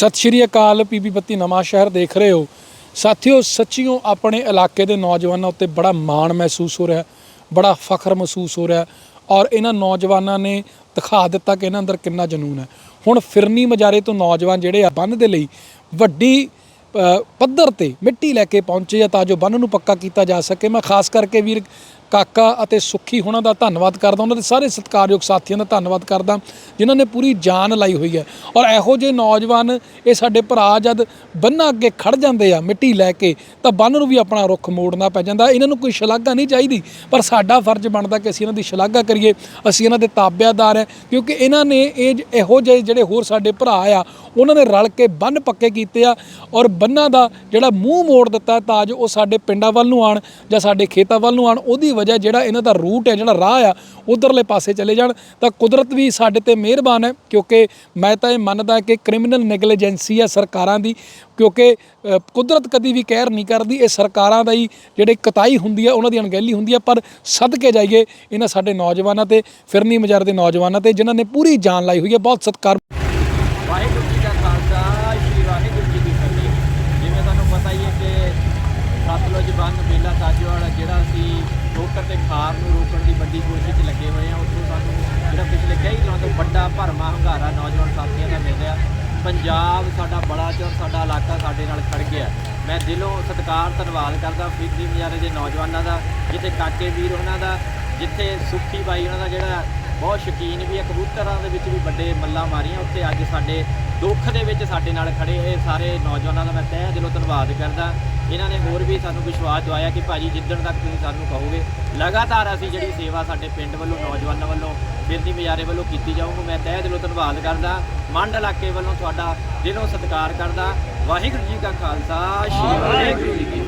ਸਤਿ ਸ਼੍ਰੀ ਅਕਾਲ ਪੀਪੀ ਬੱਤੀ ਨਵਾਂ ਸ਼ਹਿਰ ਦੇਖ ਰਹੇ ਹੋ। ਸਾਥੀਓ ਸੱਚੀਓ ਆਪਣੇ ਇਲਾਕੇ ਦੇ ਨੌਜਵਾਨਾਂ ਉੱਤੇ ਬੜਾ ਮਾਣ ਮਹਿਸੂਸ ਹੋ ਰਿਹਾ ਬੜਾ ਫਖਰ ਮਹਿਸੂਸ ਹੋ ਰਿਹਾ ਔਰ ਇਹਨਾਂ ਨੌਜਵਾਨਾਂ ਨੇ ਦਿਖਾ ਦਿੱਤਾ ਕਿ ਇਹਨਾਂ ਅੰਦਰ ਕਿੰਨਾ ਜਨੂਨ ਹੈ। ਹੁਣ ਫਿਰਨੀ ਮਜਾਰੇ ਤੋਂ ਨੌਜਵਾਨ ਜਿਹੜੇ ਆ ਬੰਨ ਦੇ ਲਈ ਵੱਡੀ ਅ, ਪੱਧਰ ਤੇ ਮਿੱਟੀ ਲੈ ਕੇ ਪਹੁੰਚੇ ਆ ਤਾਂ ਜੋ ਬੰਨ ਨੂੰ ਪੱਕਾ ਕੀਤਾ ਜਾ ਸਕੇ। ਮੈਂ ਖਾਸ ਕਰਕੇ ਵੀਰ ਕਾਕਾ ਅਤੇ ਸੁੱਖੀ ਉਹਨਾਂ ਦਾ ਧੰਨਵਾਦ ਕਰਦਾ। ਉਹਨਾਂ ਦੇ ਸਾਰੇ ਸਤਿਕਾਰਯੋਗ ਸਾਥੀਆਂ ਦਾ ਧੰਨਵਾਦ ਕਰਦਾ, ਜਿਨ੍ਹਾਂ ਨੇ ਪੂਰੀ ਜਾਨ ਲਾਈ ਹੋਈ ਹੈ। ਔਰ ਇਹੋ ਜਿਹੇ ਨੌਜਵਾਨ, ਇਹ ਸਾਡੇ ਭਰਾ ਜਦ ਬੰਨਾ ਅੱਗੇ ਖੜ ਜਾਂਦੇ ਆ ਮਿੱਟੀ ਲੈ ਕੇ, ਤਾਂ ਬੰਨ ਨੂੰ ਵੀ ਆਪਣਾ ਰੁੱਖ ਮੋੜਨਾ ਪੈ ਜਾਂਦਾ। ਇਹਨਾਂ ਨੂੰ ਕੋਈ ਸ਼ਲਾਘਾ ਨਹੀਂ ਚਾਹੀਦੀ, ਪਰ ਸਾਡਾ ਫਰਜ਼ ਬਣਦਾ ਕਿ ਅਸੀਂ ਇਹਨਾਂ ਦੀ ਸ਼ਲਾਘਾ ਕਰੀਏ, ਅਸੀਂ ਇਹਨਾਂ ਦੇ ਤਾਬਿਆਦਾਰ ਹੈ। ਕਿਉਂਕਿ ਇਹਨਾਂ ਨੇ ਇਹ ਜ- ਇਹੋ ਜਿਹੇ ਜਿਹੜੇ ਹੋਰ ਸਾਡੇ ਭਰਾ ਆ, ਉਹਨਾਂ ਨੇ ਰਲ ਕੇ ਬੰਨ ਪੱਕੇ ਕੀਤੇ ਆ। ਔਰ ਬੰਨਾਂ ਦਾ ਜਿਹੜਾ ਮੂੰਹ ਮੋੜ ਦਿੱਤਾ ਤਾਂ ਜੋ ਉਹ ਸਾਡੇ ਪਿੰਡਾਂ ਵੱਲ ਨੂੰ ਆਣ ਜਾਂ ਸਾਡੇ ਖੇਤਾਂ ਵੱਲ ਨੂੰ ਆਣ ਉਹਦੀ ਵਜ੍ਹਾ ਜਿਹੜਾ ਇਹਨਾਂ ਦਾ ਰੂਟ ਹੈ, ਜਿਹੜਾ ਰਾਹ ਆ, ਉਧਰਲੇ ਪਾਸੇ ਚਲੇ ਜਾਣ, ਤਾਂ ਕੁਦਰਤ ਵੀ ਸਾਡੇ ਤੇ ਮਿਹਰਬਾਨ ਹੈ, ਕਿਉਂਕਿ ਮੈਂ ਤਾਂ ਇਹ ਮੰਨਦਾ ਕਿ ਕ੍ਰਿਮੀਨਲ ਨੈਗਲੀਜੈਂਸੀ ਹੈ ਸਰਕਾਰਾਂ ਦੀ, ਕਿਉਂਕਿ ਕੁਦਰਤ ਕਦੀ ਵੀ ਕਹਿਰ ਨਹੀਂ ਕਰਦੀ, ਇਹ ਸਰਕਾਰਾਂ ਦਾ ਹੀ ਜਿਹੜੇ ਕਤਾਈ ਹੁੰਦੀ ਹੈ ਉਹਨਾਂ ਦੀ ਅਣਗਹਿਲੀ ਹੁੰਦੀ ਹੈ ਪਰ ਸਦਕੇ ਜਾਈਏ ਇਹਨਾਂ ਸਾਡੇ ਨੌਜਵਾਨਾਂ ਤੇ, ਫਿਰਨੀ ਮਜਾਰ ਦੇ ਨੌਜਵਾਨਾਂ ਤੇ, ਜਿਨ੍ਹਾਂ ਨੇ ਪੂਰੀ ਜਾਨ ਲਾਈ ਹੋਈ ਹੈ ਬਹੁਤ ਸਤਿਕਾਰ ਵਾਹਿਗੁਰੂ ਜੀ ਦਾ ਖਾਲਸਾ ਸ੍ਰੀ ਵਾਹਿਗੁਰੂ ਜੀ ਦੀ ਫਤਿਹ ਜਿਵੇਂ ਤੁਹਾਨੂੰ ਪਤਾ ਹੀ ਹੈ ਕਿ ਸਤਲੁਜ ਬੰਨ ਮੇਲਾ ਸਾਜੋਵਾਲ ਜਿਹੜਾ ਅਸੀਂ ਠੋਕਰ ਤੇ ਖਾਰ ਨੂੰ ਰੋਕਣ ਦੀ ਵੱਡੀ ਕੋਸ਼ਿਸ਼ 'ਚ ਲੱਗੇ ਹੋਏ ਆ ਉੱਥੋਂ ਸਾਨੂੰ ਜਿਹੜਾ ਪਿਛਲੇ ਕਈ ਦਿਨਾਂ ਤੋਂ ਵੱਡਾ ਭਰਮਾ ਹੰਗਾਰਾ ਨੌਜਵਾਨ ਸਾਥੀਆਂ ਦਾ ਮਿਲ ਰਿਹਾ। ਪੰਜਾਬ ਸਾਡਾ ਬੜਾ ਚੌਰ ਸਾਡਾ ਇਲਾਕਾ ਸਾਡੇ ਨਾਲ ਖੜ ਗਿਆ। ਮੈਂ ਦਿਲੋਂ ਸਤਿਕਾਰ, ਧੰਨਵਾਦ ਕਰਦਾ ਫਿਰਦੀ ਮਜਾਰੇ ਦੇ ਨੌਜਵਾਨਾਂ ਦਾ, ਜਿੱਥੇ ਕਾਕੇ ਵੀਰ ਉਹਨਾਂ ਦਾ, ਜਿੱਥੇ ਸੁੱਖੀ ਬਾਈ ਉਹਨਾਂ ਦਾ ਜਿਹੜਾ ਬਹੁਤ ਸ਼ੌਕੀਨ ਵੀ ਹੈ ਕਬੂਤਰਾਂ ਦੇ ਵਿੱਚ ਵੀ ਵੱਡੇ ਮੱਲਾਂ ਮਾਰੀਆਂ। ਉੱਥੇ ਅੱਜ ਸਾਡੇ ਦੁੱਖ ਦੇ ਵਿੱਚ ਸਾਡੇ ਨਾਲ ਖੜੇ ਇਹ ਸਾਰੇ ਨੌਜਵਾਨਾਂ ਦਾ ਮੈਂ ਤਹਿ ਦਿਲੋਂ ਧੰਨਵਾਦ ਕਰਦਾ। ਇਹਨਾਂ ਨੇ ਹੋਰ ਵੀ ਸਾਨੂੰ ਵਿਸ਼ਵਾਸ ਦਵਾਇਆ ਕਿ ਭਾਜੀ ਜਿੱਦਣ ਤੱਕ ਤੁਸੀਂ ਸਾਨੂੰ ਕਹੋਗੇ, ਲਗਾਤਾਰ ਅਸੀਂ ਜਿਹੜੀ ਸੇਵਾ ਸਾਡੇ ਪਿੰਡ ਵੱਲੋਂ, ਨੌਜਵਾਨਾਂ ਵੱਲੋਂ ਫਿਰਦੀ ਮਜਾਰੇ ਵੱਲੋਂ ਕੀਤੀ ਜਾਊਗੀ। ਮੈਂ ਤਹਿ ਦਿਲੋਂ ਧੰਨਵਾਦ ਕਰਦਾ, ਮੰਡ ਇਲਾਕੇ ਵੱਲੋਂ ਤੁਹਾਡਾ ਦਿਲੋਂ ਸਤਿਕਾਰ ਕਰਦਾ। ਵਾਹਿਗੁਰੂ ਜੀ ਕਾ ਖਾਲਸਾ, ਸ਼੍ਰੀ ਵਾਹਿਗੁਰੂ ਜੀ ਕੀ